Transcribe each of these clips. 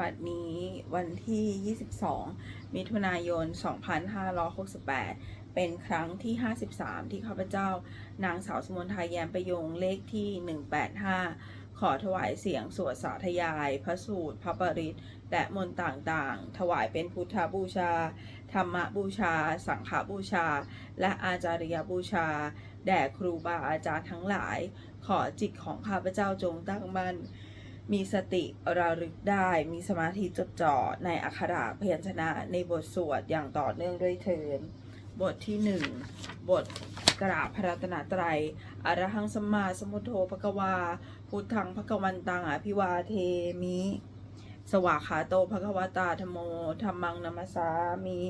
บัดนี้วันที่ 22 มิถุนายน 2568 เป็นครั้งที่ 53 ที่ข้าพเจ้านางสาวสมนทายแยมประยงเลขที่ 185 ขอถวายเสียงสวดสาธยาย พระสูตร พระปริตและมนต์ต่างๆ ถวายเป็นพุทธบูชา ธรรมบูชา สังฆบูชา และอาจาริยบูชา แด่ครูบาอาจารย์ทั้งหลาย ขอจิตของข้าพเจ้าจงตั้งมั่น มีสติระลึกได้ มีสมาธิจดจ่อในอักขระพยัญชนะในบทสวดอย่างต่อเนื่องด้วยเทินบทที่หนึ่งบทกราบพระรัตนตรัยอรหังสัมมาสมุทโธภควา พุทธังภควันตังอภิวาเทมิ สวากขาโตภควตาธโมธรรมังนัมสสามิ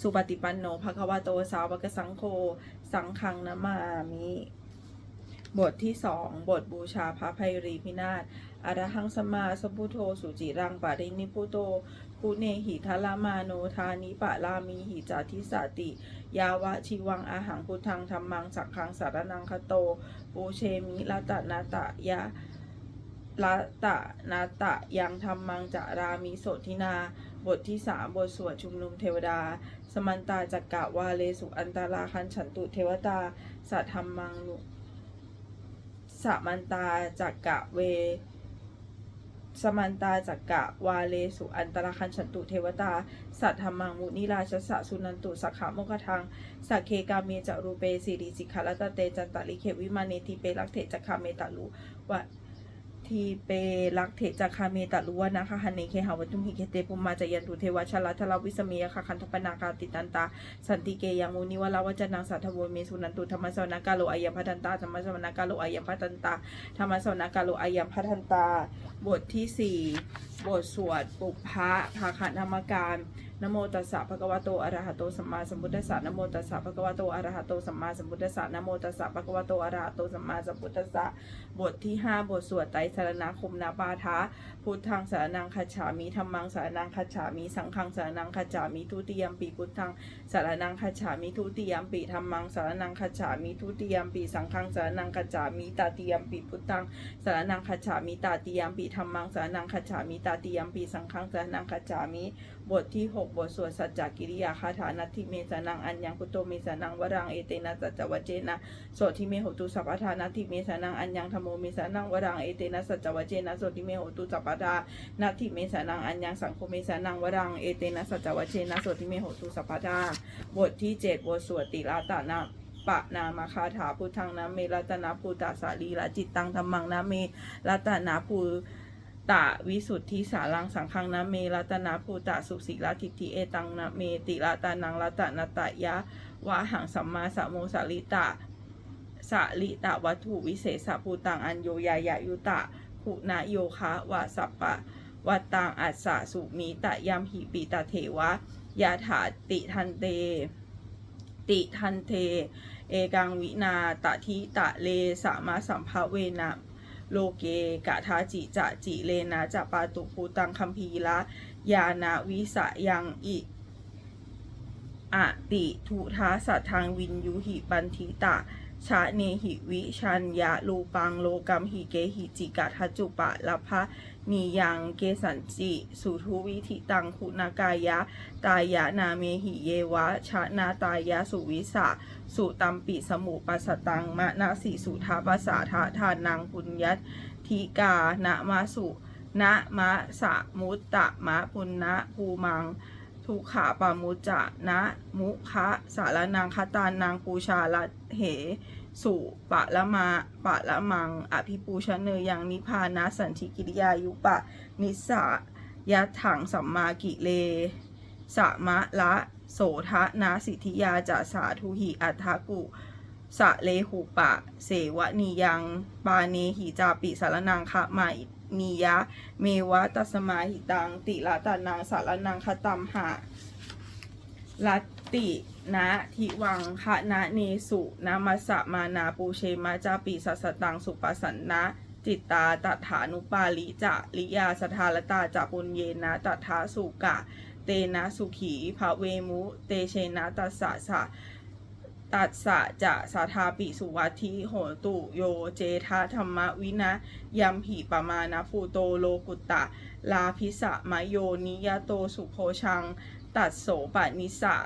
สุปฏิปันโนภควโตสาวกสังโฆ สังฆังนามามิ บทที่สองบทบูชาพระภัยรีพินาศอรหังสมาสมพุทโธสุจิรังปารินิพุโตคุเนหิทลามาโนทานิปะลามีหิจาทิสาติ ยาวะชีวังอาหังพุทธังธรรมังสังฆังสารนังคโต ปูเชมิละตะนาตะยะละตะนาตะยังธรรมังจะรามีโสทินา บทที่สามบทสวดชุมนุมเทวดา สมันตาจักกะวาเลสุอันตาราคันฉันตุเทวตาสัทธรรมังนุ สมันตาจักกะเว สมันตาจักกะวาเลสุอันตรคันฉันตุเทวตา สัทธรรมังมุนิราชสะสุนันตุสักขะโมกทังสักเคกามีจารูเปสิริสิกขาลตเตจันตลิเควิมาเนติเปลักเถจักขะเมตาลุวะ ทีเปลักเถจักขะเมตาลุวะนะคะหันเนเคหาวัตุมหิเคเตปุมาจยันตุเทวชลาทลาวิสเมียคะคันทปนากาติตันตาสันติเกยังมุนิวลาวจนังสัทธโวเมสุนันตุธรรมสวนากาโลอายัมพัทันตาธรรมสวนากาโลอายัมพัทันตาธรรมสวนากาโลอายัมพัทันตา บทที่สี่บทสวดปุพพะภาคันธรรมการนโมตัสสะภะคะวะโตอะระหะโตสัมมาสัมพุทธัสสะนโมตัสสะภะคะวะโตอะระหะโตสัมมาสัมพุทธัสสะนโมตัสสะภะคะวะโตอะระหะโตสัมมาสัมพุทธัสสะบทที่ห้าบทสวดไตรสารณคมนาปาทะพุทธังสารนังคัจฉามิธรรมังสารนังคัจฉามิสังฆังสารนังคัจฉามิทุติยมปีพุทธังสารนังคัจฉามิทุติยมปีธรรมังสารนังคัจฉามิทุติยมปีสังฆังสารนังคัจฉามิตาติยมปีพุทธังสารนังคัจฉามิตาติยมปีธรรมังสารนังคัจฉามิตาติยมปีสังฆังสารนังคัจฉามิ บทที่ 6 บทสวดสัจจกิริยาคาถานัตถิเมสานังอัญญังพุทโตเมสานังวรังเอเตนะสัจจวเจนะโสทิเมโหตุสัพพทานัตถิเมสานังอัญญังธรรมโมเมสานังวรังเอเตนะสัจจวเจนะโสทิเมโหตุสัพพทานัตถิเมสานังอัญญังสังโฆเมสานังวรังเอเตนะสัจจวเจนะโสทิเมโหตุสัพพทาบทที่ 7 บทสวดติลาตานะปะนามาคาถาพุทธังนะเมรัตนาภูตาสาลีละจิตตังธรรมังนะเมรัตนาภู ตะวิสุทธิสารังสังฆังนะเมรัตนาภูตะสุสีลทิฏฐิเอตังนะเมติลาตานังรัตนาตะยะวะหังสัมมาสัมโมสาลิตะสาลิตะวัตถุวิเศษภูตังอัญโยยายายุตะคุณาโยคะวะสัปปะวัตตังอัสสะสุมีตะยามหิปิตะเทวะยาถาติทันเต ติทันเท เอกังวินาตทิตะเลสามาสัมภเวนะ โลเกกะทาจิจะจิเลนะจะปาตุภูตังคัมภีละยานะวิสะยังอิอะติทุทาสัทางวินยุหิปันทิตะ ชะเนหิวิชัญญะลูปังโลกัมหิเกหิจิกะทัจจุปะละพะนียังเกสันจิ สุทุวิธิตังคุณากายะ ตายะนาเมหิเยวะชะนาตายะสุวิสะสุตัมปิสมุปัสตังมะนาสีสุทาปัสสะทะทานังปุญญัตทิกานะมาสุนะมะสะมุตตะมะปุณณะภูมังทุขาปามุจจะนะมุคะสารนางคตานางปูชาละ เห สุปะละมาปะละมัง อภิปูชเนยังนิพานะสันติกิริยายุปะ นิสะยัตถังสัมมากิเลสะมะละโสทะนาสิทธิยาจะสาธุหิอัฏฐกุสะเลหุปะ เสวะนียัง ปาเนหิจาปิสารนังคะมาอินียะ เมวะตัสมาหิตัง ติละตานังสารนังคตัมหะลัต ตินะทิวังคะนะเนสุนามัสสะมานาปูเชมาจาปิสัสตังสุปสันนะจิตตาตถานุปาลิจะลิยาสทารตาจะปุญเยนะตถาสุกะ เตนะสุขีภะเวมุ เตเชนะตัสสะสะตัดสะจะสาธาปิสุวัติโหตุโยเจทาธรรมวินะยัมผีปมานะภูโตโลกุตตะ ลาพิสะมะโยนิยโตสุโพชัง ตัดโสปนิสะ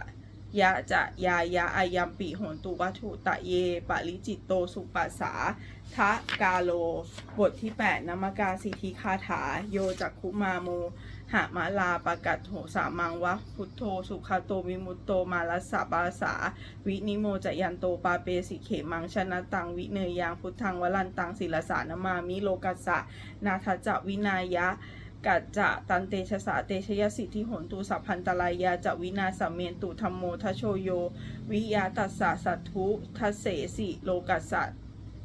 ยะจะยายะอายัมปิโหนตุวัตถุตะเยปริจิตโตสุปัสสาทะกาโล บทที่ 8นมกาสิทธิคาถา โยจักคุมาโมหามาลาปะกัดโหสามังวะพุทโธสุขโตวิมุตโตมาลัสสะปาสา วินิโมจะยันโตปาเปสิเขมังชนะตังวิเนยยังพุทธังวลันตังศิลสานมามิโลกัสสะนาทจะวินายะ กัจจะตันเตชะสาเตชยสิทธิหนตุสัพพันตรายาจวินาสมเมนตุธรรมโมทโชโย วิยาตัสสะสัทธุทัเสสิโลกัสสะ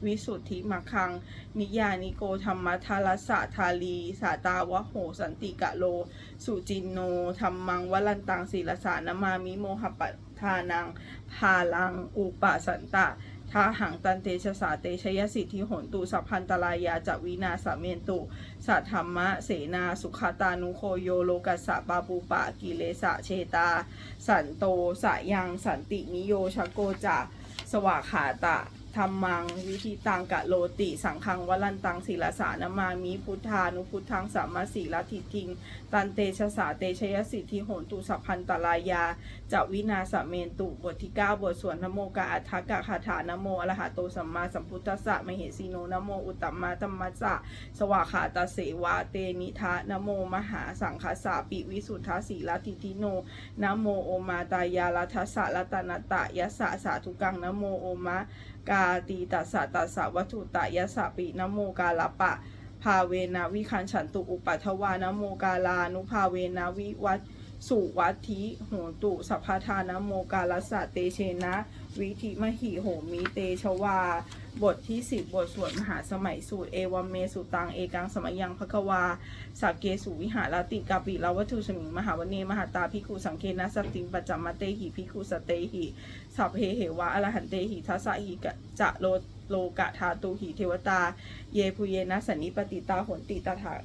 วิสุทธิมัคคัง นิยานิโกธรรมทารสะทาลีสาตาวะโหสันติกะโล สุจินโนธรรมังวลันตังศิลสานมามิโมหปทานังพาลังอุปสันตะ ทาหังตันเตชะสาเตชยสิทธิหนตุสัพพันตรายาจวินาสเมนตุสัทธรรมะเสนาสุขตานุโคโยโลกัสสะปาปูปะกิเลสะเชตา สันโตสะยังสันตินิโยชโกจะสวากขาตะธรรมังวิธีตังกะโลติ สังคังวลันตังศิลสานมามิพุทธานุพุทธังสัมมาสีลทิทิง ตันเตชะสาเตชยสิทธิโหนตุสัพพันตรายาจะวินาสเมนตุบทที่ 9 บทสวดนโมกะอัฏฐกะคาถานโมอรหะโตสัมมาสัมพุทธัสสะมเหสีโนนโมอุตตมมาธรรมัสะสวาขาตาเสวาเตนิทะนโมมหาสังคสาปิวิสุทธาสีลทิติโนนโมโอมาตายาลัทสสะรัตนตะยัสสะสาธุกังนโมโอมากาตีตัสสะตัสสะวัตถุตะยัสสะปินโมกาลปะ ภาเวนะวิคันฉันตุอุปัทวานโมกาลานุภาเวนะวิวัตสุวัตถิโหตุสัพพทานโมกาลสสะเตเชนะ วิธิมหิโหมิเตชวา บทที่สิบบทสวดมหาสมัยสูตรเอวัมเมสุตังเอกังสมัยยังภควาสักเกสุวิหารติกาปิลาวัตถุสมิงมหาวเนมหาตาพิคุสังเคนะสติงปัจจมเตหิพิคุสเตหิสัพเพเหวะอรหันเตหิทัสสะหิกะจะโล โลกะธาตุหิเทวตา เยปุเยนะสันนิปติตาหนติตาถา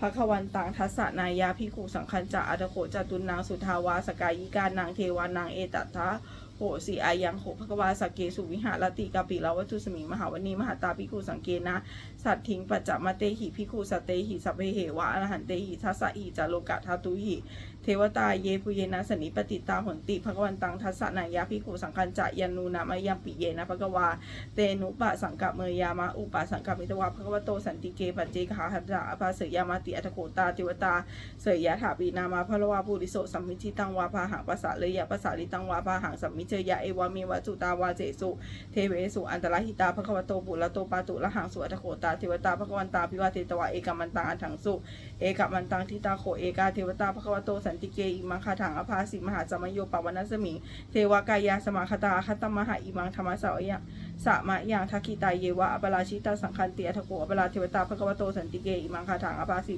ภควันตังทัสสนายาพิคุสังคัญจะอัตโขจตุนนางสุทาวาสกายิกานางเทวานางเอตทะโหสีอายังโหภควาสกเกสุวิหารติกาปิลาวัตุสมิมหาวณีมหาตาพิคุสังเกนะสัตถิงปัจจมเตหิพิคุสเตหิสัพเพเหวะอรหันเตหิทัสสะหิจาโลกะทาตุหิเทวตาเยปุเยนะสนิปติตาหนติภควันตังทัสสะนายาพิคุสังคัญจะยันนูนามายัมปิเยนะภควาเตนุปะสังกะเมยามะอุปะสังกะมิตวะภควโตสันติเกปัจเจกาหัตถะอภาเสยามาติอัตโขตาเทวตาเสยยะถาปีนามาพระวาภูริโสสัมมิทิตังวาพาหังภาษาเลยะภาษาลิตังวาพาหังสัมมิเจยะเอวามีวัจุตาวาเจสุเทเวสุอันตรหิตาภควโตปุระโตปาตุละหังสุอัตโขตาเทวตาภควันตาพิวาเทตวะเอกมันตังอันถังสุเอกมันตังทิตาโขเอกาเทวตาภควโตสันติเกอิมังคาถังอภาสิมหาสมโยปวันสมิงเทวกายาสมาคตาคัตตมหาอิมังธรรมสาวยะสะมะยังทักขิตายเยวะอปราชิตาสังคันเตียทโกอปราเทวตาภควโตสันติเกอิมังคาถังอภาสิ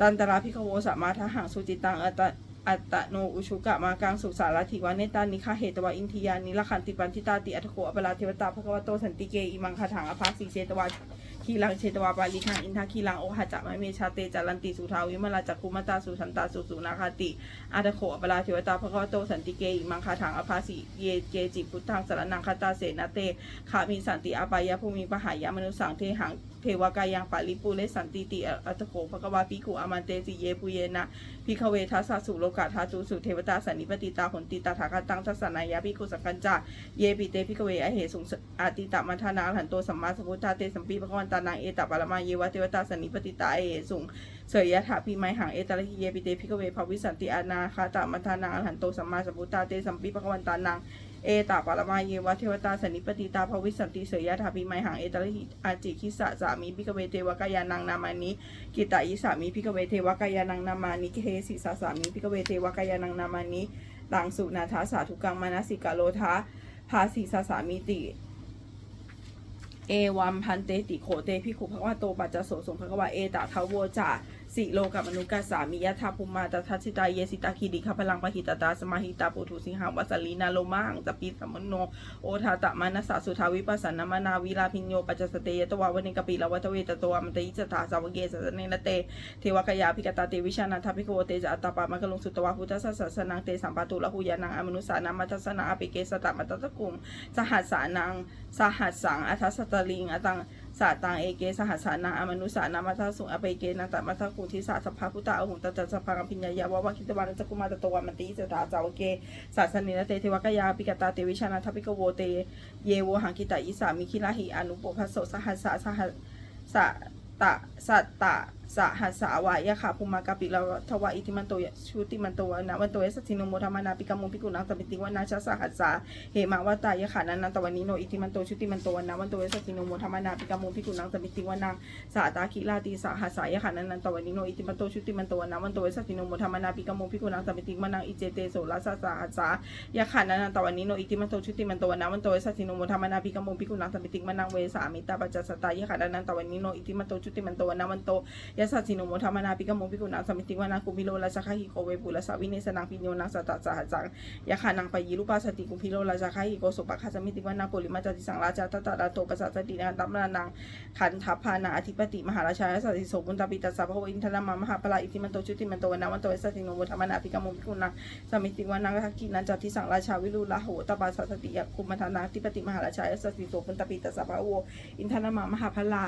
ตันตราพิคโวสามารถทหังสุจิตังอัตตะอัตโนอุชุกะมากังสุสารถิวาเนตานิคาเหตวะอินทิยานิละขันติปันทิตาติอัตโขอปราเทวตาภควโตสันติเกอิมังคาถังอภาสีเชตวา คีลังเชตวาปาลิคังอินทาคีลังโอหะจะมะเมชาเตจารันติสุทาวิมลาจักคุมตาสุสันตาสุสุนาคาติอาตโขอปราเทวตาภควโตสันติเกอิมังคาถังอภาสิเยเจจิพุทธังสารนังคาตาเสนาเตขามิสันติอาปายะภูมิปหายะมนุสังเทหัง เทวกายังปาลิปุเลสันติติอัตโขภควาปิกุอามันเตสิเยปุเยนะพิคเวทัสสะสุโลกาทาจุสุเทวตาสันนิปติตาขนติตาถาคตังทัสสนายาพิกุสังกัญจาเยปิเตพิคเวอเหสุงอาติตามัทานาอรหันโตสัมมาสัมพุทธาเตสัมปีภควันตานังเอตปารมาเยวะเทวตาสันนิปติตาอเหสุง เสยยะถาพิไมหังเอตระหิเยปิเตพิคเวภวิสันติอานาคาตามัทานาอรหันโตสัมมาสัมพุทธาเตสัมปีภควันตานังเอตาปารมาเยวะเทวตาสันิปติตาภวิสันติเสยยะถาพิไมหังเอตระหิอาจิคิสะสามีพิกเวเทวกายานังนามานิกิตายิสามีพิกเวเทวกายานังนามานิเคสิสาสามีพิกเวเทวกายานังนามานิตังสุนาทาสาธุกังมานาสิกาโลทาภาสีสาสามิติ เอวัมพันเตติโขเตพิขุภควาโตปัจจโสสงภควาเอตาทาวโวจา สิโลกับมนุกัสสามิยะทาภูมาตทัชิตาเยสิตาคีดิคพลังปะหิตตาสมาหิตาปุถุสิงหาวัสลีนาโลมาหังจปิสัมมโนโอทาตะมานัสสะสุทาวิปัสสนามนาวิลาพิญโยปัจจสเตยตวาวนิกปิลวัตเวตตวามตยิจตาสาวเกสสเนนเตเทวกยาภิกตาเตวิชานันทภิกโวเตจัตตาปามะกลงสุตวาพุทธสัสสนังเตสัมปตุละหุยานังอมนุสานามัตสนาอปิเกสตะมัตตะกุมสหัสสานังสหัสสังอัทสตลิงอตัง สาตังเอเกสหัสสานาอมนุสานามัทสุงอปิเกนันตมัทกุทิสาสภาพุตตาอหุตตะสภากัมพิญญายาวะวะคิตวานัจกุมาตตวามันติจตาสาวเกสาสนินเตเทวกยาปิกตาเตวิชานาทพิกโวเตเยโวหังคิตาอิสามิคิลาหิอนุปภัสโสสหัสสะสหัสสะตะสัตตะ สหัสสาวายะค่ะภูมากาปิลาทวะอิทิมันโตยชุติมันโตวนะวันโตยสัตถินโมธรรมนาปิกามุปิกุนังสมิติวนาชาสหัสสาเหมาวตายะค่ะนันนันตวันนิโนอิทิมันโตชุติมันโตวนะวันโตยสัตถินโมธรรมนาปิกามุปิกุนังสมิติวนาสาตาคิลาติสหัสสายะค่ะนันนันตวันนิโนอิทิมันโตชุติมันโตวนะวันโตยสัตถินโมธรรมนาปิกามุปิกุนังสมิติวนาอิเจเตโสลาสสหัสสายะค่ะนันนันตวันนิโนอิทิมันโตชุติมันโตวนะวันโตยสัตถินโมธรรมนาปิกามุปิกุนังสมิติวนาเวสามิตาปัจจสตายะค่ะนันนันตวันนิโนอิทิมันโตชุติมันโตวนะวันโตยะสัสสิโนโมธรรมนาปิกะโมปิกุณาสมิติวานาคุมิโลราชคาหิโกเวปุระสาวิเนสนังปิโยนังสัตตะสหัสสังยะขานังไปยีรูปาสติกุมพิโลราชคาหิโกสุปะคาสมิติวานาปุริมาจติสังราชาตตะดาโตปัสสะสตินาตัมนานังขันทัพพานาอธิปติมหาราชายะสัสสิโสบุญตปิตัสสะพะอินทนามามหาปลาอิทิมันโตชุติมันโตวนาวันโตยะสัสสิโนโมธรรมนาปิกะโมปิกุณาสมิติวานาคกินันจติสังราชาวิรุลาโหตปัสสติยะคุมทานาธิปติมหาราชายะสัสสิโสบุญตปิตัสสะพะอินทนามามหาพลา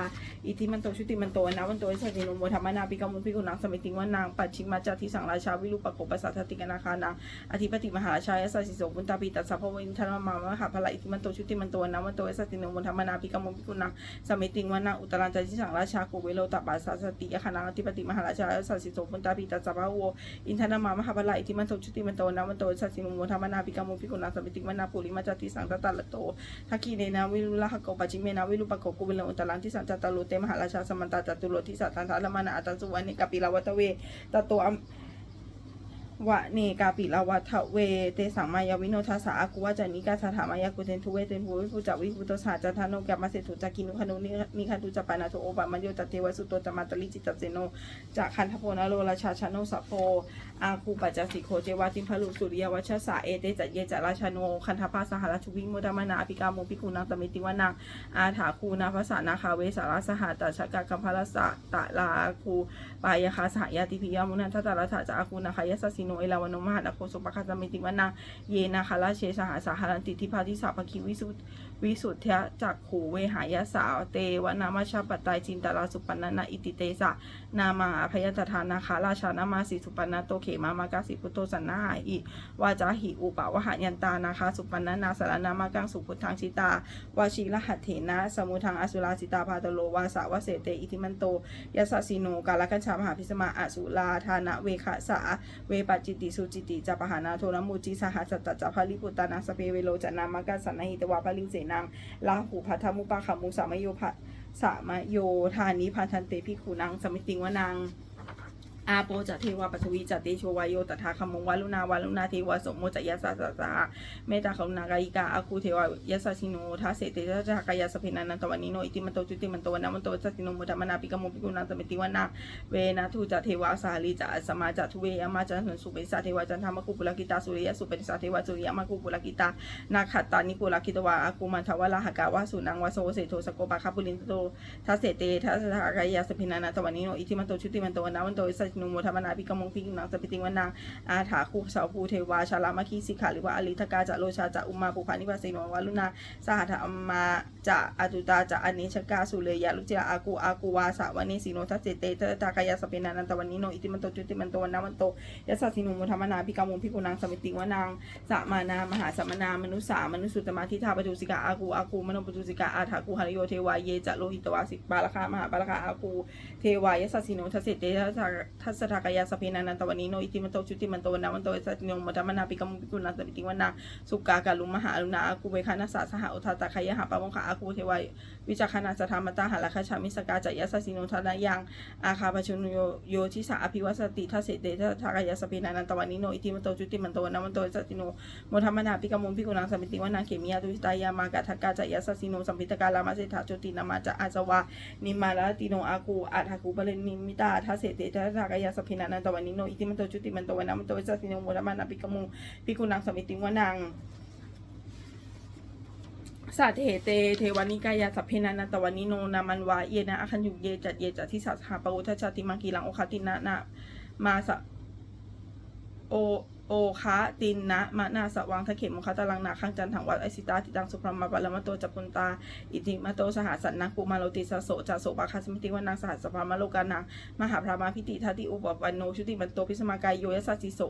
อิทิมันโตชุติมันโตนะวันโตสัติโนโมธรรมนาปิกมุปิกุนังสมิติวานางปัจฉิมมาจาทิสังราชาวิรุปโกปัสสัทติกนาคานังอธิปติมหาชายสัสสิโสบุญตาปิตัสสะพวินทนามามหาพลาอิทิมันโตชุติมันโตนะวันโตสัติโนโมธรรมนาปิกมุปิกุนังสมิติวานางอุตรันจาทิสังราชาโกเวโลตปัสสสติยคานังอธิปติมหาชายสัสสิโสบุญตาปิตัสสะพวอินทนามามหาพลาอิทิมันโตชุติมันโตนะวันโตสัติโนโมธรรมนาปิกมุปิกุนังสมิติวานางปุริมาจาทิสังตตะละโตทักขีเนนาวิรุลหะโกปัจจิเมนาวิรุปโกกุเวโลอุตลันทิสัจจตโลเตมหาราชาสมันตาจตุโลทิสัตตันทารมานาอัตตสุ วรรณิกาปิลาวะเนกาปิลาวัทเว เตสังมายาวิโนทัสสะอากุวะจานิกาสถามายากุเทนทุเวเตนภูวิภูจาวิภูตสาจันทานโนแกมมาเสถุจักินุคนุนิคันตุจปานาโทโอบะมัญโยตเทวสุโตจมาตลิจิตัเสโนจากคันทโพนาโลราชาชาโนสัพโพอาคูปัจจสิโคเจวาติมพลุสุริยวัชสาเอเตจัเยจัราชโนคันทภาสหราชวิมุตมนาอภิกาโมภิกุนังตมิติวานังอาถาคูนาภาษานาคาเวสาราสหัตตชกากัมพลสะตะลาคูปายคาสหยาติพิยามุนันทตาลถาจาคูนาคายสสิโนเอลาวโนมหาดโคสุปคาสมิติวนาเยนาคาราเชสหาสาหรันติทิพาทิสาภคิวิสุ วิสุทธะจักขูเวหายสาว เตวนามชาปตายจินตลาสุปันนาอิติเตสะนามาอภยตทานาคาราชานามาสิสุปันนาโตเขมามากาสิพุโตสันนาหาอิวาจาหิอุปาวหายันตานาคาสุปันนานาสารนามากังสุพุทธังชิตาวาชีรหัตเถนะสมุทังอสุราสิตาพาตโลวาสาวเสเตอิทิมันโตยัสสสิโนกาลกัญชามหาพิสมาอสุลาธานะเวคะสาเวปจิติสุจิติจาปหานาโทรมุจิสหัสตจาภาลิปุตตานาสเปเวโลจนามากัสสันนหิตวาภลิเสนังลาหูพัทธมุปาคามุสามโยพะสามโยธานิพันธันเตพิขุนังสมิติงวนัง อาโปจะเทวาปัทวีจะเตโชวายโยตถาคมงวาลุนาวาลุนาเทวาสมโมจยาสาสาสาเมตตากรุณากายิกาอาคูเทวายาสสิโนทัสเสเตจะกายาสเพนันันตวันิโนอิติมันโตจุติมันโตวนนามันโตสัสสิโนมุตมนาปิกโมปิกุนังสมิติวนาเวนะทูจะเทวาสาลีจะสมาจะทุเวยมาจันทนสุเปสาเทวาจันทามาคุปุลกิตาสุริยสุเปนสาเทวาสุริยมาคุปุลกิตานาขัตตานิปุลกิตวาอากูมันทวาลาหกาวาสุนังวาโซเสโทสโกปะคาปุลินโตทัสเสเตทัสสะกายาสเพินานตวันนี้โนอิทิมันโตชุติมันโตวนนาวันโตสันุโมธรรมนาปิกมงพิกนังสปิติวันนางอาถาคูสาวภูเทวาชาลามาคีสิกขาหรือว่าอลิทกาจะโลชาจะอุมาปุพานิวาสิโนวาลุนาสหัทอัมมาจะอตุตาจะอเนชกาสุเลยยาลุจิอากูอากูวาสาวานิสิโนทัสเสเตทัสตากายาสพินานาตวันนีโนอิทิมันโตชุติมันโตวันนาวันโตยัสสินุโมธรรมนาปิกมงพิกุนังสปิติวันนางสมานามหาสมนามนุสามนุสุตมาทิธาปตุสิกาอากูอากูมโนปตุสิกาอาถากูหริโยเทวาเยจะโลหิตวาสิปาลคามหาปาลคาอากูเทวายสัสสิโนทัสเสเตทัทัสสะทากายาสเพนานันตวันนิโนอิติมันโตชุติมันโตวันนาวันโตเอสัตติโนมทัมมนาปิกมุปิกุณาสปิติวันนาสุกากาลุมหาอรุณาอากูเวคานาสาสหอุทาตาคายหาปะมงคาอากูเทวายวิจักขณาสธรรมตาหาราคาชามิสกาจายาสสิโนทานายังอาคาปชุนโยโยทิสาอภิวัสติทัสเสเตทัสทากายาสเพนานันตวันนิโนอิติมันโตชุติมันโตวันนาวันโตเอสัตติโนโมทัมมนาปิกมุปิกุณังสัมปิติวันนาเขมิยาตุวิตายามากะทักกาจายาสสิโนสัมปิตกาลามาเสถาโจตินามาจะอาสวานิมาลาติโนอากูอัฏฐกูปะเรนิมิตาทัสเสเตทัสสากายาสพินานันตวันนิโนอิติมันโตจุติมันโตวันามันโตวิสัสสิโนโมทัมานาปิกมุปิกุณังสมิติวนังสัตเถเตเทวานิกายาสัพเพนานันตวานิโนนามันวาเยนะอคันยุเยจัดเยจัดทิสัทหาปะอุทชาติมังกีลังโอคาตินะนะมาสะโอ โอคะตินนะมะนาสวังทะเขมมุคตาลังนาข้างจันถังวัดไอสิตาติตังสุพรหมปัลมะโตจัปุนตา อิติมะโตสหสันนังปุมาโลติสสโสจะโสปาคาสมิติวนังสหัสสภามะโลกานังมหาพรามาพิติทัติอุปปันโนชุติมันโตพิสมากายโยยสัสสิโส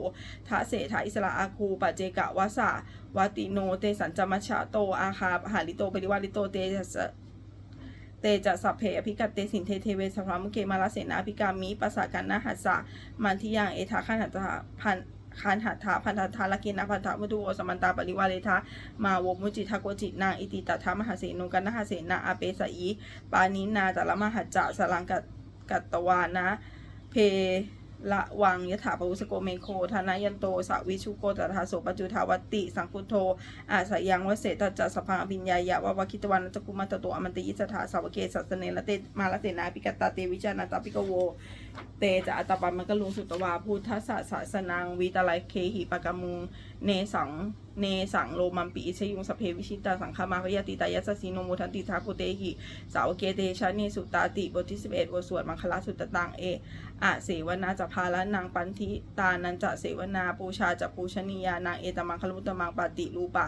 ทะเสทะอิสระอาคูปะเจกะวะสะวติโนเตสัญจมัชชะโตอาคาหาลิโตปริวาลิโตเตสเตจะสัพเพอภิกัตเตสินเทเทเวสภามุเกมาลเสนาภิกามิปัสสะกันนะหัสสะมันทิยังเอทาขันหัตถะพัน คันหัตถาพันธทาลกินะพันธมุตุโอสมันตาปริวาเลทะมาโวมุจิทาโกจินางอิติตถามหาเสนุกันนหาเสนาอาเปสอีปานินาตะละมหัจจะสลังกัตกัตตวานะ เพละวังยถาปวุสโกเมโคธนายันโตสาวิชุโกตถาโสปจุทาวัติสังคุโทอาสยังวเสตจัสภาปิญญายะวาวคิตวันจกุมัตโตอมันติยิสถาสาวเกสัสเนละเตมาลเสนาปิกตาเตวิจานาตาปิกโว เตจะอัตตปัมมันก็ลุงสุตวาพุทธศาสสนังวิตาไลเคหิปะกามุงเนสังเนสังโลมัมปิอิชยุงสเพวิชิตาสังฆามากยติตายัสสีโนโมทันติทาคุเตหิสาวเกเตชะเนสุตาติบทที่11บทสวดมังคลาสุตตังเออะเสวนาจะพาละนางปันทิตานันจะเสวนาปูชาจะปูชนียานางเอตมังคลุตมังปาติรูปะ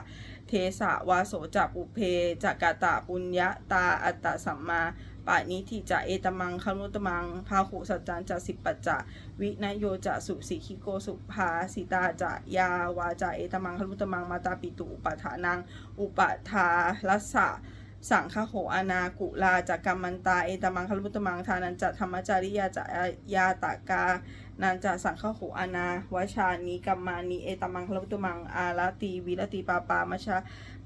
เทสะวาโสจะปุเพจะกะตะปุญญาตาอัตตสัมมา ปานิทิจะเอตมังคลุตมัง พาหุสัจจันจะสิปปัจจะวินโยจะสุสิคิโกสุภาสิตาจะยาวาจะเอตมังคลุตมังมาตาปิตุอุปาทานัง อุปาทาลัสสะสังฆโหอนากุลาจากกรรมันตาเอตมังคลุตมังทานันจะธรรมจาริยาจะยาตากา นันจะสังฆโหอานา วชานิกัมมานิ เอตมังคลุตุมัง อาลตีวิรติปาปามชา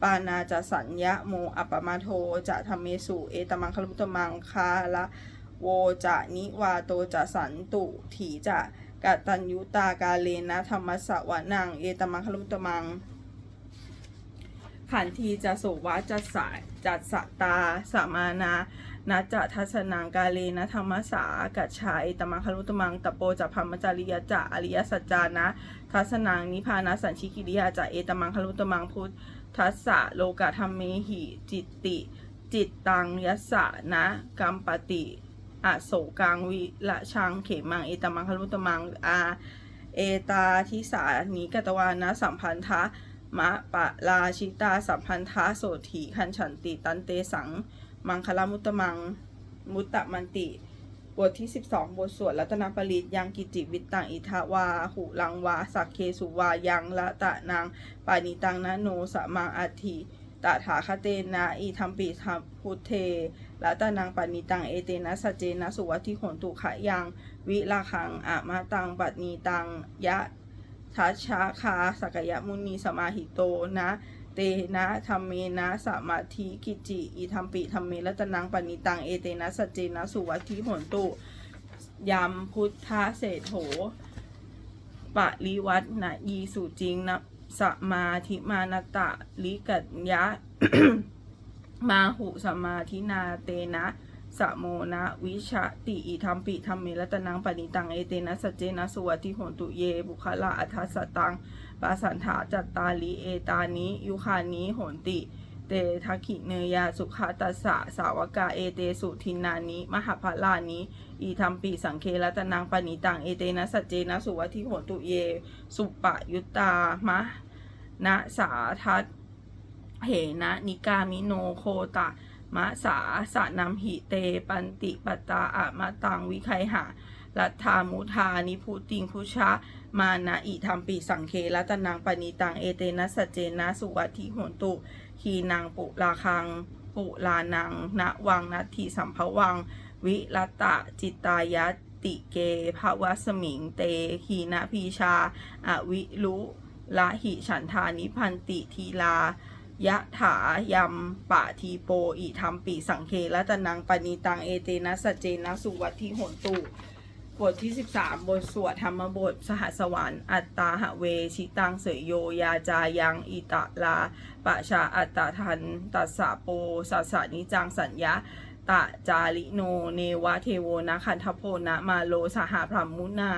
ปานาจะสัญญะโมอัปปมาโทจะธรรมเมสุ เอตมังคลุตุมังคาละโวจะนิวาโตจะสันตุถีจะกตัญยุตากาเลนะธรรมสวะนัง เอตมังคลุตุมังขันทีจะโสวะจะสายจัดสตาสมานา นะจะทัศนังกาเลนะธรรมสากัจฉาเอตมังคลุตมังตโปจะพัมมจาริยจะอริยสัจจานะ ทัศนังนิพานะสัญชิกิริยาจะเอตมังคลุตมังพุทธัสสะโลกะธรรมเมหิจิตติ จิตตังยัสสะนะกัมปติอโศกังวิละชังเขมังเอตมังคลุตมังอาเอตาทิสานิกตวานะสัมพันธะมะปะลาชิตาสัมพันธาโสถีคันฉันติตันเตสัง มังคลามุตตมัง มุตตะมันติ บทที่ 12 บทสวดรัตนปริตยังกิจิวิตตังอิทาวาหุลังวาสักเคสุวายังละตะนางปานิตังนะโนสมังอัติตถาคเตนะอีทัมปิทัมพุทเทละตะนางปานิตังเอเตนะสเจนะสุวัติโหนตุขะยัง วิลาคังอะมาตังปัตนีตังยะทัชชาคาสกยมุนีสมาหิโตนะ เตนะธรรมเมนะสมาธิกิจิอิทัมปิธรรมเมรัตนังปณิตังเอเตนะสัจเจนะสุวัตถิผลตุยามพุทธเศรษโถปะริวัตนะยีสุจริงนะสมาธิมานตะลิกัญญะมาหุสมาธินาเตนะสะโมนะวิชะติอิทัมปิธรรมเมรัตนังปณิตังเอเตนะสัจเจนะสุวัตถิโหนตุเยบุคละอัฏฐสตัง ปาสันถาจัตตาลีเอตานิยุคานิโหนติ เตทักขิเนยาสุขาตัสสะสาวกาเอเตสุทินานิ มหาภลานิอีทัมปีสังเครัตนังปณิตังเอเตนะสัจเจนะสุวัติโหตุเย สุปะยุตตามะนะสาทัตเหนะนิกามิโนโคตะมะสาสะนัมหิเตปันติปตาอะมะตังวิไคหะลัทธามุทานิพุติงพุชะ มานะอิธรรมปีสังเครัตนังปณิตัง เอเตนะสัจเจนะสุวัติโหนตุขีนางปุลาคัง ปุลานังณวังนัตถิสัมภวัง วิรตะจิตายัตติเกภวสมิงเตขีนาพีชา อวิรุละหิฉันทานิพันติทีลายะถายมปะทีโปอิธรรมปิสังเคละตนังปณิตัง เอเตนะสจเจนะสุวัติโหนตุ บทที่ 13 บทสวดธรรมบท สหสวรรค์ อัตตาหะเว ชิตังเสยโย ยาจายัง อิตะลา ปะชาอัตตาทัน ตัสสะโปสัสสะนิจังสัญญาตะจาริโน เนวะเทโวนะคันทโพนะมาโลสหพรหมุนา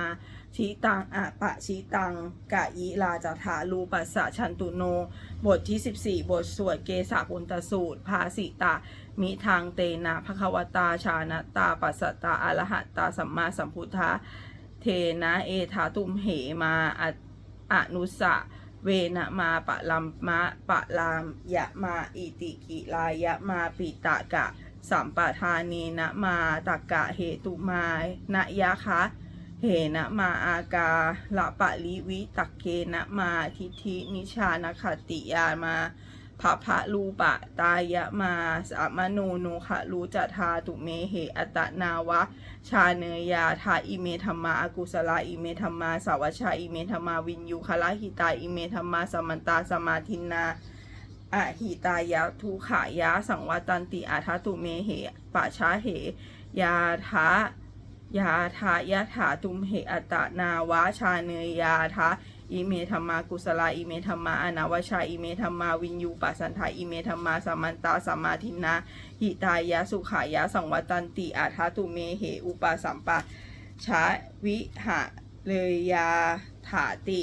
ชิตังอะปะชิตัง กะยิลาจถาลูปัสสะชันตุโน บทที่ 14 บทสวดเกสาปุนตสูตร ภาสิตา มิทางเตนะภควตาชานะตาปัสสตาอรหัตตาสัมมาสัมพุทธะเทนะเอธาตุมเหมาอะอนุสะเวนะมาปะลัมมะปะลามยะมาอิติกิลายะมาปิตะกะสัมปทานีนะมาตะกะเหตุมานะยะคะเหนะมาอากาละปะลิวิตักเกนะมาทิทินิชานคติยามา พะพะรูปะตายะมาสามโนโนคะรูจทาตุเมเหอตนาวะ ชาเนยาทาอิเมธรรมาอากุสลาอิเมธรรมาสาวชาอิเมธรรมาวินยูคละหิตาอิเมธรรมาสมันตาสมาทินาอะหิตายะทุขายะสังวัตันติอาทาตุเมเหปะชาเห ยาทะยาทายะถาตุมเหอตนาวะชาเนยยาทะ อิเมธรรมากุสลาอิเมธรรมาอนาวชาอิเมธรรมาวินยูปัสสันทาอิเมธรรมาสัมมันตาสัมมาทินนาหิตายะสุขายะสังวัตันติอาทาตุเมเหอุปาสัมปะชาวิหะเลยยาถาติ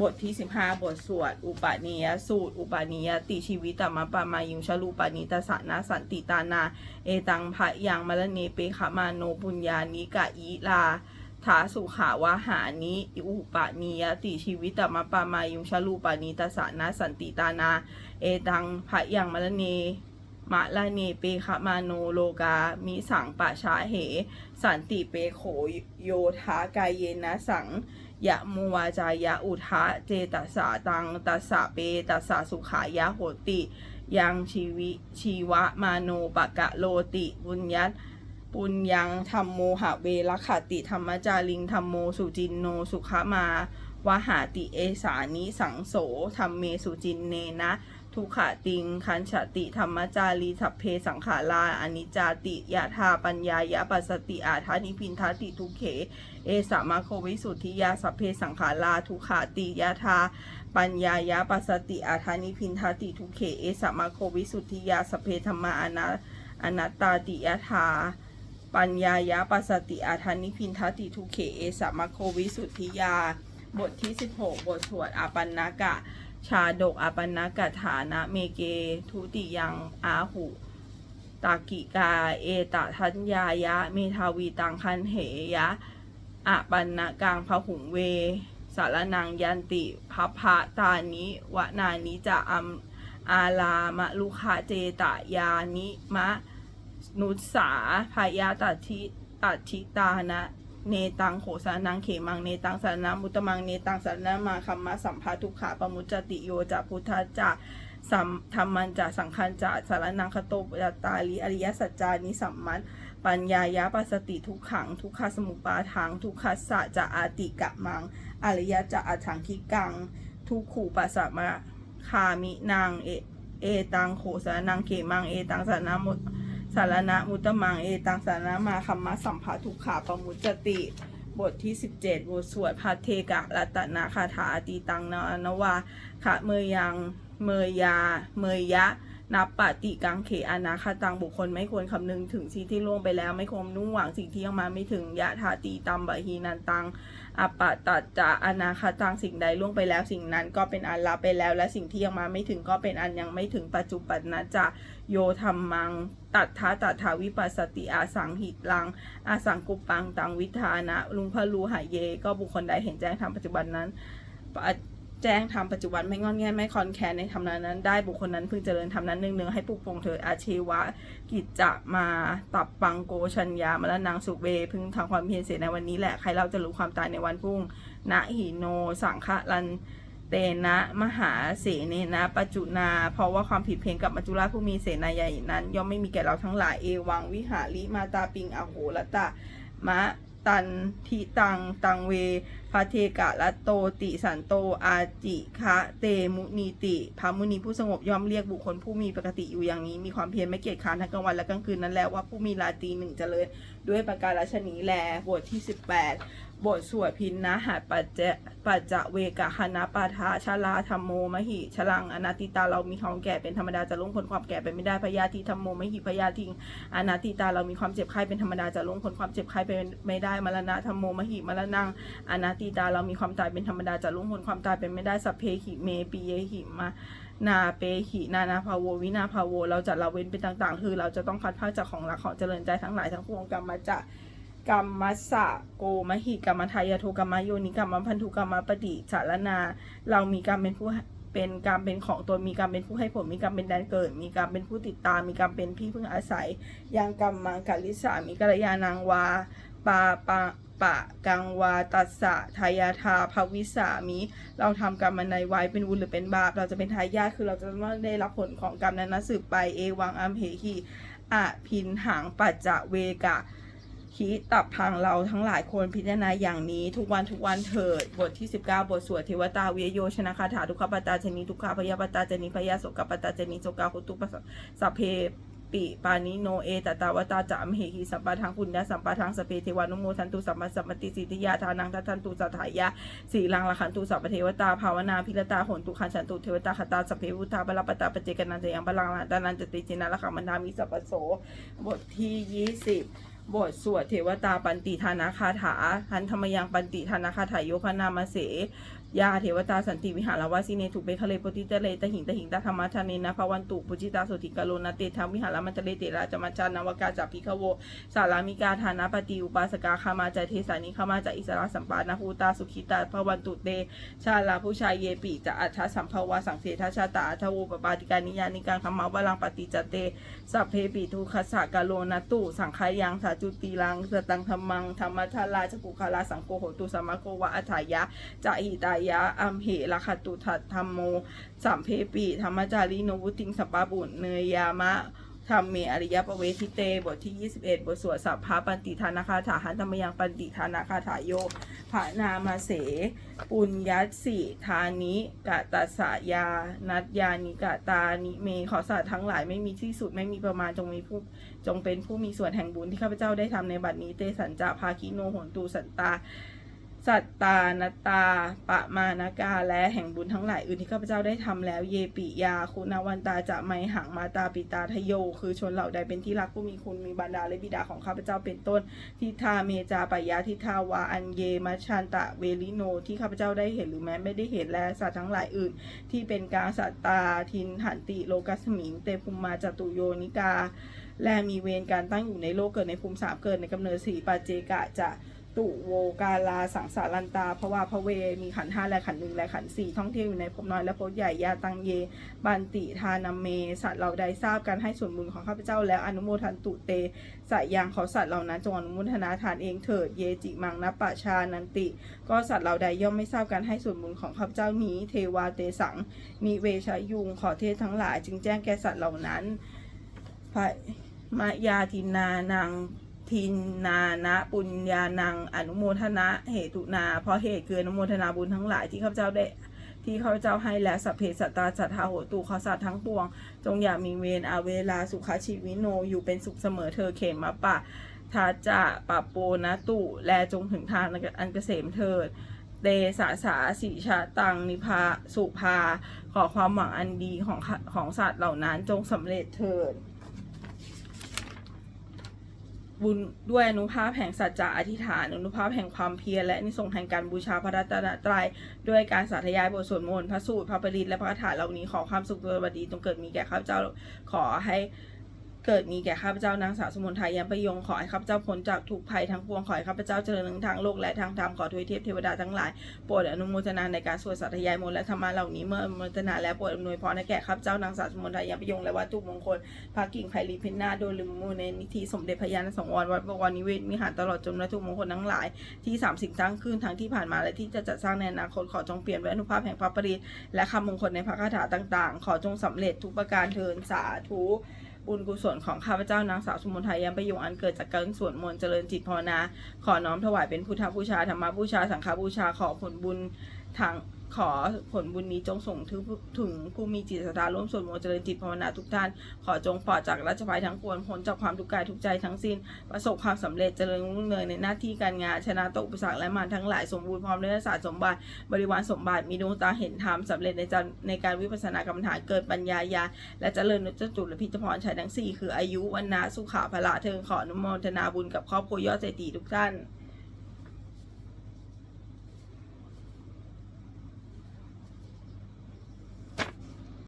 บทที่ 15 บทสวด อุปนียสูตร อุปนียติชีวิตตมะปามายุชลูปานิตสนาสันติตานา เอตังพะยังมะละเนเปขมาโนปุญญานิกะอีลา ทาสุขาวาหานิอุปานียติชีวิตตมะปามายุงชลูปานิตสานาสันติตานา เอตังพระยังมะละเนมะละเนเปขมาโนโลกา มิสังปะชาเห สันติเปโขโยธากายเยนะสังยะมูวาจายะอุทะเจตสาตังตัสสะเปตัสสะสุขายะโหติ ยังชีวิชีวะมาโนปะกะโลติบุญยัต ปุญญังธรรมโมหะเวรคติธรรมจาริงธรรมโมสุจินโนสุขมาวหาติเอสานิสังโสธรรมเมสุจินเนนะ ทุกขติง คันฉติธรรมจารีสัพเพสังขาราอนิจจาติยะธาปัญญายะปัสสติอาทานิพินทติทุเข เอสามาโควิสุทธิยาสัพเพสังขาราทุขาติยะธาปัญญายะปัสสติอาทานิพินทติทุเข เอสามาโควิสุทธิยาสัพเพธรรมาอนาอนัตตาติยะธา ปัญญายะปัสสติอาทานิพินทติทุเขเอสามโควิสุทธิยา บทที่ 16 บทสวดอาปันนากะ ชาดกอาปันนากะฐานะเมเก ทุติยังอาหุตากิกา เอตทัญญายะ เมทาวีตังคันเหยะอปันนกังพหุงเว สารนังยันติพัพะตานิวนานิจะอัมอาลามะลุคะเจตยานิมะ นุสาพายาตัทิตัทิตานะ เนตังโขสานังเขมังเนตังสานามุตตมังเนตังสานามาคัมมะสัมภาทุกขาปมุจติโยจะพุทธจะสัมธรรมันจะสังคันจะสารนังคโตปยตาลิอริยสัจจานิสัมมันปัญญายะปัสติทุกขัง ทุกขสมุปาทังทุกขสสะจะอาติกะมัง อริยจะอัฏฐังคิกัง ทุกขูปัสสะมะคามินางเอเอตังโขสานังเขมังเอตังสานามุ สารณะมุตมังเอตังสารณะมาคัมมะสัมภาทุกขาปมุจจติ บทที่ 17 บทสวดพาเทกะรัตนาคาถาอติตังนานวาคะเมยยังเมยยา เมยยะนับปฏิกังเขอนาคาตังบุคคลไม่ควรคำนึงถึงสิ่งที่ล่วงไปแล้ว ไม่ควรนุ่งหวังสิ่งที่ยังมาไม่ถึงยะถาตีตัมบะฮีนันตัง อปะตัจจะอนาคาตังสิ่งใดล่วงไปแล้ว สิ่งนั้นก็เป็นอันละไปแล้ว และสิ่งที่ยังมาไม่ถึงก็เป็นอันยังไม่ถึงปัจจุบันนะจะโยธรรมัง ตัดทาตัดทาวิปัสสติอาสังหิตลัง อาสังกุปังตังวิธานะ ลุงพะลูหายเย ก็บุคคลใดเห็นแจ้งทำปัจจุบันนั้นปะ แจ้งธรรมปัจจุบันไม่งอนแง่ไม่คอนแคนในธรรมนั้นนั้น ได้บุคคลนั้นพึงเจริญธรรมนั้นหนึ่งหนึ่งให้ปลุกปงเถิดอาเชวะ กิจจะมาตับปังโกชัญญามาละนางสุเวพึงทำความเพียรเสร็จในวันนี้แหละ ใครเราจะรู้ความตายในวันพรุ่งนะหิโนสังฆลันเตนะมหาเสเนนะปัจจุนา เพราะว่าความผิดเพียงกับมัจจุราชผู้มีเสนาใหญ่นั้น ย่อมไม่มีแก่เราทั้งหลายเอวังวิหาริมาตาปิงอโหรตะมะ ตันทิตัง ตังเวพระเทกะละโตติสันโตอาจิคะเตมุนีติพระมุนีผู้สงบย่อมเรียกบุคคลผู้มีปกติอยู่อย่างนี้ มีความเพียรไม่เกียจคร้านทั้งกลางวันและกลางคืนนั้นแล้วว่าผู้มีราตรีหนึ่งเจริญด้วยประการฉนี้แลบทที่ 18 บทสวดพินนะหัดปัจเจปัจจเวกะหนะปาทาชาลาธรรมโมมหิชลังอนาติตาเรามีความแก่เป็นธรรมดาจะล่วงพ้นความแก่ไปไม่ได้พยาธิธรรมโมมหิพยาธิงอนาติตาเรามีความเจ็บไข้เป็นธรรมดาจะล่วงพ้นความเจ็บไข้ไปไม่ได้มรณะธรรมโมมหิมรณังอนาติตาเรามีความตายเป็นธรรมดาจะล่วงพ้นความตายเป็นไม่ได้สัพเพหิเมปีเยหิมานาเปหินานาภาโววินาภาโว เราจะละเว้นเป็นต่าง ๆ คือเราจะต้องพัดพราจากของรักของเจริญใจทั้งหลายทั้งปวงกรรมมาจะก กรรมมัสสะโกมหิกรรมทายาโทกรรมโยนิกรรมพันธุกรรมปฏิสารนาเรามีกรรมเป็นผู้เป็นกรรมเป็นของตนมีกรรมเป็นผู้ให้ผลมีกรรมเป็นแดนเกิด มีกรรมเป็นผู้ติดตาม มีกรรมเป็นที่พึ่งอาศัยยังกรรมมังกลิสามีกัลยาณังวาปาปะปะกังวาตัสสะทายาทาภวิสามิเราทำกรรมอันไว้เป็นบุญหรือเป็นบาป เราจะเป็นทายาทคือเราจะต้องได้รับผลของกรรมนั้นนะสืบไปเอวังอัมเหหิอะพินหังปัจจะเวกะ ขีตับพังเราทั้งหลายคนพิจารณาอย่างนี้ทุกวันทุกวันเถิด บทที่ 19 บทสวดเทวตาเวยโยชนะคาถาทุกขปตตาชนีทุกขพยาปตาชนีพยาโสกปตตาชนีโสกาหุตุปสสัพเพปิปานิโนเอตตาวตาจะอมเหหิสัมปทังปุญญาสัมปทังสเพเทวานุโมทันตุสัมมาสัมปติสิทธิยาทานังทัทันตุสัทายาสีลังละขันตุสัพเทวตาภาวนาพิรตาหนตุขันฉันตุเทวตาคตาสเพวุธาบลปตาปเจกนันจะยังบาลังลาดานันจติจินาละขัมันนามิสัพพโสบทที่ยี่สิบ บทสวดเทวตาปันติธานาคาถาหันธรรมยังปันติธานาคาถาโยคนามาเส ยาเทวตาสันติวิหารวาสิเนถุเบคะเลปติเตเลตหิงตหิงตธรรมชาเนนะภวันตุปุจิตาสุติกาโลนาเตธรรมวิหารมันตเลเตระจมัจานวกาจัพิคโวสารามิกาฐานะปฏิอุปาสกาคามาจเทสานิคามาจอิสระสัมปานาภูตาสุขิตาภวันตุเตชาลาผู้ชายเยปิจะอัฏฐสัมภาวะสังเสทชาตาอัทโวปปาติกานิยานิกังคมาวลังปฏิจเตสัพเพปิทุคัสสะกาโลนาตุสังขายังสาจุติลังสตังธรรมังธรรมทาราจปุคาลาสังโฆโหตุสัมมาโกวะอัฏฐายะจะหิตายะอัมเหระคตุทัตธรรมโมสัมเพปิธรรมจารีโนวุติงสปปาบุญเนยยามะธรรมเมอริยประเวทิเต บทที่ 21 บทสวดสัพพะปันติธานาคาถาหันธรรมยังปันติธานาคาถาโยภานามาเส ปุญญัสสิธานิกะตัสสยา นัตยานิกะตานิเม ขอสัตว์ทั้งหลายไม่มีที่สุดไม่มีประมาณจงมีผู้จงเป็นผู้มีส่วนแห่งบุญที่ข้าพเจ้าได้ทำในบัดนี้เตสัญจาภาคิโนโหนตูสันตา สัตตานตา ปะมานากา และแห่งบุญทั้งหลายอื่นที่ข้าพเจ้าได้ทำแล้ว เยปิยา คุณวันตาจะไมหังมาตาปิตาทโย คือชนเหล่าใดเป็นที่รักผู้มีคุณมีบรรดาและบิดาของข้าพเจ้าเป็นต้น ทิทาเมจาปยาทิทาวาอันเยมัชชันตะเวลิโน ที่ข้าพเจ้าได้เห็นหรือแม้ไม่ได้เห็นและสัตว์ทั้งหลายอื่น ที่เป็นกาสัตตาทินหันติโลกัสมิงเตภูมิมาจตุโยนิกา และมีเวรการตั้งอยู่ในโลกเกิดในภูมิสามเกิดในกำเนิดสีปาเจกะจะ ตุโวกาลาสังสารันตาเพราะว่าพระเว มีขันธ์ห้าและขันธ์หนึ่งและขันธ์สี่ท่องเที่ยวอยู่ในภพน้อยและภพใหญ่ยาตังเย บันติทานาเม สัตว์เราใดทราบการให้ส่วนบุญของข้าพเจ้าแล้วอนุโมทันตุเตสายยางขอสัตว์เหล่านั้นจงอนุโมทนาทานเองเถิดเยจิมังนปะชานันติ ก็สัตว์เราใดย่อมไม่ทราบการให้ส่วนบุญของข้าพเจ้านี้ เทวาเตสัง มีเวชยุงขอเทศทั้งหลาย จึงแจ้งแก่สัตว์เหล่านั้นพระมายาทินานัง ทินนานะปุญญานัง อนุโมทนาเหตุนา เพราะเหตุคืออนุโมทนาบุญทั้งหลายที่ข้าพเจ้าได้ที่ข้าพเจ้าให้แล้วสัพเพสัตตาสัทธาโหตุขอสัตว์ทั้งปวง จงอย่ามีเวรอาเวลาสุขชีวิโนอยู่เป็นสุขเสมอเธอเขมมาปะทาจะปะโปนะตุแลจงถึงทางอันเกษมเถิดเตสาสาสีชาตังนิพาสุภา ขอความหวังอันดีของของสัตว์เหล่านั้นจงสำเร็จเถิด บุญด้วยอนุภาพแห่งสัจจะอธิษฐานอนุภาพแห่งความเพียรและนิสงแห่งการบูชาพระรัตนตรัยด้วยการสาธยายบทสวดมนต์พระสูตรพระปริตและพระคาถาเหล่านี้ขอความสุขสวัสดีจงเกิดมีแก่ข้าพเจ้าขอให้ เกิดมีแก่ข้าพเจ้านางสาวสมุนไทยยามประยงขอให้ข้าพเจ้าพ้นจากทุกภัยทั้งปวงขอให้ข้าพเจ้าเจริญทั้งทางโลกและทางธรรมขอทวยเทพเทวดาทั้งหลายโปรดอนุโมทนาในการสวดสาธยายมนต์และธรรมะเหล่านี้เมื่ออนุโมทนาและโปรดอำนวยพรให้แก่ข้าพเจ้านางสาวสมุนไทยยามประยงและวัตถุมงคลพระกิ่งไผ่ลีพินนาโดยลืมมูลในนิธิสมเด็จพระยาณสังวรวัดบวรนิเวศวิหารตลอดจนวัตถุมงคลทั้งหลาย ที่สามสิ่งสร้างขึ้นทั้งที่ผ่านมาและที่จะจัดสร้างในอนาคตขอจงเปลี่ยนด้วยอนุภาพแห่งพระปริตและคำมงคลในพระคาถาต่าง ๆ ขอจงสำเร็จทุกประการเทินสาธุ บุญกุศลของข้าพเจ้านางสาวสุมนทยยัมประยงอันเกิดจากการสวดมนต์เจริญจิตภาวนา ขอน้อมถวายเป็นพุทธบูชาธรรมบูชาสังฆบูชาขอผลบุญทางขอผลบุญนี้จงส่งถึงถึงผู้มีจิตศรัทธาร่วมสวดมนต์เจริญจิตภาวนาทุกท่าน ขอจงปลอดจากราชภัยทั้งปวงพ้นจากความทุกข์กายทุกใจทั้งสิ้น ประสบความสำเร็จเจริญรุ่งเรืองในหน้าที่การงาน ชนะตกอุปสรรคและมารทั้งหลายสมบูรณ์พร้อมด้วยศาสตร์สมบัติ บริวารสมบัติมีดวงตาเห็นธรรมสำเร็จในจในการวิปัสสนากรรมฐานเกิดปัญญาญาและเจริญนุจจุลพิจพรชัยทั้งสี่คืออายุวันนาสุขาภละเทิงขออนุโมทนาบุญกับครอบครัวยอดเศรษฐีทุกท่าน